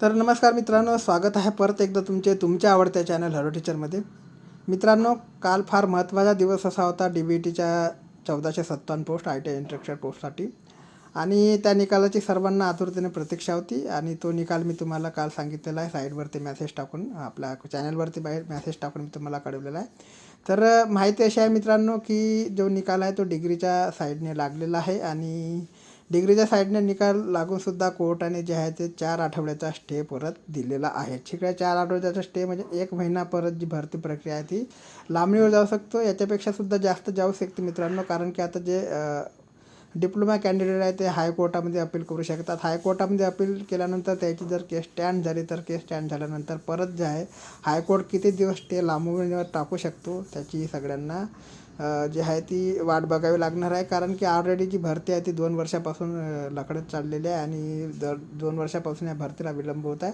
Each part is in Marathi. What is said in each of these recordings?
तर नमस्कार मित्रांनो स्वागत आहे परत एकदा तुमचे तुमच्या आवडत्या चॅनल हॅलो टीचरमध्ये मित्रांनो काल फार महत्त्वाचा दिवस असा होता डी बी टीच्या चौदाशे सत्तावन्न post I T I instructor पोस्टसाठी आणि त्या निकालाची सर्वांना आतुरतेने प्रतीक्षा होती आणि तो निकाल मी तुम्हाला काल सांगितलेला आहे. साईडवरती मॅसेज टाकून आपल्या चॅनलवरती बाहेर मॅसेज टाकून मी तुम्हाला कळवलेला आहे. तर माहिती अशी आहे मित्रांनो की जो निकाल आहे तो डिग्रीच्या साईडने लागलेला आहे आणि डिग्रीच्या साईडने निकाल लागूनसुद्धा कोर्टाने जे आहे ते चार आठवड्याचा स्टे परत दिलेला आहे. ठीक आहे चार आठवड्याचा स्टे म्हणजे एक महिना परत जी भरती प्रक्रिया आहे ती लांबणीवर जाऊ शकतो. याच्यापेक्षासुद्धा जास्त जाऊ शकते मित्रांनो कारण की आता जे डिप्लोमा कॅन्डिडेट आहे ते हायकोर्टामध्ये अपील करू शकतात. हायकोर्टामध्ये अपील केल्यानंतर त्याची जर केस स्टँड झाली तर केस स्टँड झाल्यानंतर परत जे आहे हायकोर्ट किती दिवस ते लांबणीवर टाकू शकतो त्याची सगळ्यांना जी आहे ती वाट बघावी लागणार आहे कारण की ऑलरेडी जी भरती आहे ती दोन वर्षापासून लकडत चाललेली आहे आणि दर दोन वर्षापासून या भरतीला विलंब होत आहे.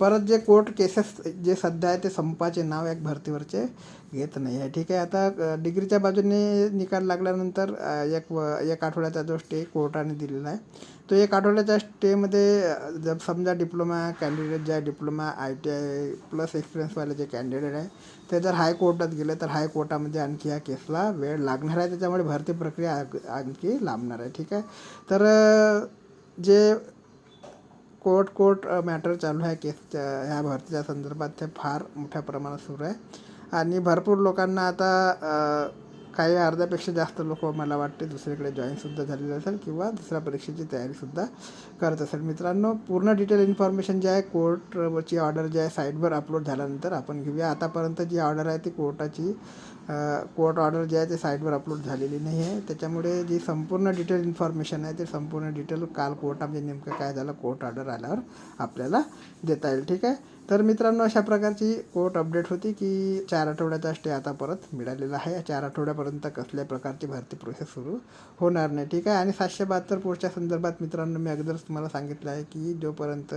परत जे कोर्ट केसेस जे सध्या आहे ते संपाचे नाव एक भरतीवरचे घेत नाही आहे. ठीक आहे आता डिग्रीच्या बाजूने निकाल लागल्यानंतर एक व एक आठवड्याचा जो स्टे कोर्टाने दिलेला आहे तो एक आठवड्याच्या स्टेमध्ये जर समजा डिप्लोमा कॅन्डिडेट जे आहे diploma I T I plus एक्सपिरियन्सवाले जे कॅन्डिडेट आहे ते जर हायकोर्टात गेले तर हायकोर्टामध्ये आणखी या केसला वेळ लागणार आहे त्याच्यामुळे भरती प्रक्रिया आग- आणखी लांबणार आहे ठीक आहे? तर जे कोर्ट कोर्ट मॅटर चालू आहे केसच्या ह्या भरतीच्या संदर्भात ते फार मोठ्या प्रमाणात सुरू आहे. आणि भरपूर लोकांना आता काही अर्ध्यापेक्षा जास्त लोक मला वाटते दुसरीकडे जॉईनसुद्धा झालेले असेल किंवा दुसऱ्या परीक्षेची तयारीसुद्धा करत असेल. मित्रांनो पूर्ण डिटेल इन्फॉर्मेशन जे आहे कोर्टची ऑर्डर जी आहे साईटवर अपलोड झाल्यानंतर आपण घेऊया. आतापर्यंत जी ऑर्डर आहे ती कोर्टाची कोर्ट ऑर्डर जी आहे ते साईटवर अपलोड झालेली नाही आहे. त्याच्यामुळे जी संपूर्ण डिटेल इन्फॉर्मेशन आहे ते संपूर्ण डिटेल काल कोर्टामध्ये नेमकं काय झालं कोर्ट ऑर्डर आल्यावर आपल्याला देता येईल. ठीक आहे? तर मित्रांनो अशा प्रकारची कोर्ट अपडेट होती की चार आठवड्याचा स्टे आता परत मिळालेला आहे. चार आठवड्यापर्यंत कसल्या प्रकारची भरती प्रोसेस सुरू होणार नाही ठीक आहे? आणि सातशे बहात्तर पोस्टच्या संदर्भात मित्रांनो मी अगोदरच तुम्हाला सांगितलं आहे की जोपर्यंत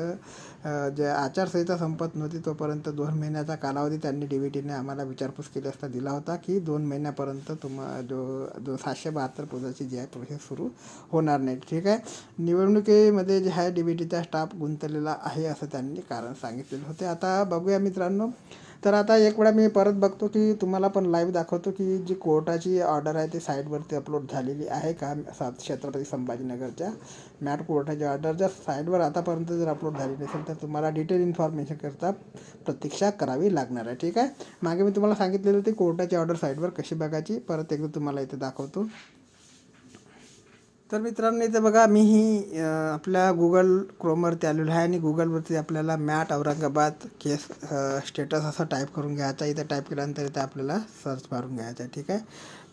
जे आचारसंहिता संपत नव्हती तोपर्यंत दोन महिन्याचा कालावधी त्यांनी डी व्ही टीने आम्हाला विचारपूस केली असता दिला होता की दोन महिन्यापर्यंत तुम जो जो सातशे बहात्तर पोस्टाची जी आहे प्रोसेस सुरू होणार नाही ठीक आहे? निवडणुकीमध्ये जे आहे डी व्ही टीचा स्टाफ गुंतलेला आहे असं त्यांनी कारण सांगितलेलं होतं. आता बघूया मित्रांनो. तर आता एक वेळा मी परत बघतो की तुम्हाला पण लाईव्ह दाखवतो की जी कोर्टाची ऑर्डर आहे ती साईटवरती अपलोड झालेली आहे का सात छत्रपती संभाजीनगरच्या? मॅट कोर्टाची ऑर्डर जर साईटवर आतापर्यंत जर अपलोड झाली नसेल तर तुम्हाला डिटेल इन्फॉर्मेशन करता प्रतीक्षा करावी लागणार आहे ठीक आहे? मागे मी तुम्हाला सांगितलेलं होते कोर्टाची ऑर्डर साईटवर कशी बघायची? परत एकदा तुम्हाला इथे दाखवतो. तर मित्रांनो इथे बघा मी ही आपल्या गुगल क्रोमवरती आलेलो आहे आणि गुगलवरती आपल्याला मॅट औरंगाबाद केस स्टेटस असं टाईप करून घ्यायचा इथे टाईप केल्यानंतर इथे आपल्याला सर्च मारून घ्यायचा आहे ठीक आहे?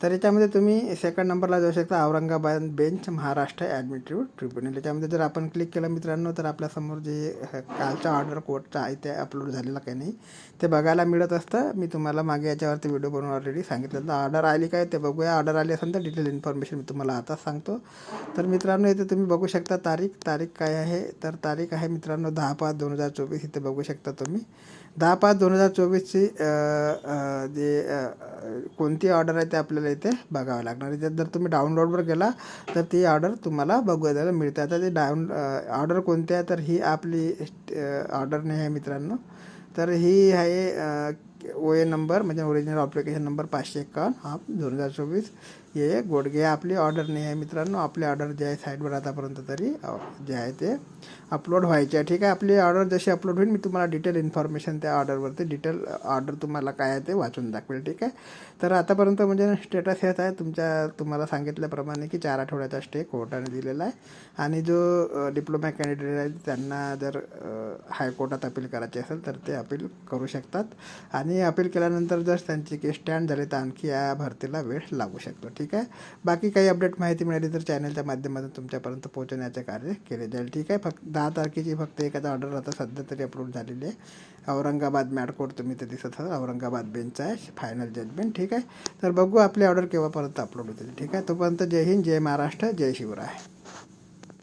तर याच्यामध्ये तुम्ही सेकंड नंबरला जाऊ शकता Aurangabad bench Maharashtra administrative tribunal याच्यामध्ये जर आपण क्लिक केलं मित्रांनो तर आपल्यासमोर जे कालचा ऑर्डर कोर्टचा ते अपलोड झालेला काही नाही. ते बघायला मिळत असतं. मी तुम्हाला मागे याच्यावरती व्हिडिओ बनवून ऑलरेडी सांगितलं. ऑर्डर आली काय ते बघूया. ऑर्डर आली असेल तर डिटेल इन्फॉर्मेशन मी तुम्हाला आताच सांगतो. तर मित्रांनो इथे तुम्ही बघू शकता तारीख. तारीख काय आहे? तर तारीख आहे मित्रांनो दहा पाच दोन हजार चोवीस. इथे बघू शकता तुम्ही. दहा पाच दोन हजार चोवीसची जे कोणती ऑर्डर आहे ते आपल्याला इथे बघावं लागणार इथे जर तुम्ही डाउनलोडवर गेला तर ती ऑर्डर तुम्हाला बघायला मिळते. आता ते डाऊन ऑर्डर कोणती आहे? तर ही आपली ऑर्डर नाही आहे मित्रांनो. तर ही आहे ओ ए नंबर म्हणजे ओरिजिनल ॲप्लिकेशन नंबर पाचशे एकावन्न हा दोन हजार चोवीस. हे गोडगे आपली ऑर्डर नाही आहे मित्रांनो. आपली ऑर्डर जे आहे साईडवर आतापर्यंत तरी जे आहे ते अपलोड व्हायचे आहे. ठीक आहे? आपली ऑर्डर जशी अपलोड होईल मी तुम्हाला डिटेल इन्फॉर्मेशन त्या ऑर्डरवरती डिटेल ऑर्डर तुम्हाला काय आहे ते वाचून दाखवेल. ठीक आहे? तर आतापर्यंत म्हणजे स्टेटस हेच आहे. तुमच्या तुम्हाला सांगितल्याप्रमाणे की चार आठवड्याचा स्टे कोर्टाने दिलेला आहे. आणि जो डिप्लोमा कॅन्डिडेट आहे त्यांना जर हायकोर्टात अपील करायची असेल तर ते अपील करू शकतात. आणि अपील केल्यानंतर जर त्यांची केस स्टँड झाली तर आणखी या भरतीला वेळ लागू शकतो. ठीक ठीक आहे. बाकी काही अपडेट माहिती मिळाली तर चॅनलच्या माध्यमातून तुमच्यापर्यंत पोहोचवण्याचे कार्य केले जाईल. ठीक आहे. फक्त दहा तारखेची फक्त एखादा ऑर्डर आता सध्या तरी अपलोड झालेली आहे. औरंगाबाद मॅडकोट तुम्ही ते दिसत आहात. औरंगाबाद बेंच आहे. फायनल जजमेंट ठीक आहे. तर बघू आपली ऑर्डर केव्हापर्यंत अपलोड होतील. ठीक आहे. तोपर्यंत जय हिंद जय महाराष्ट्र जय शिवराय.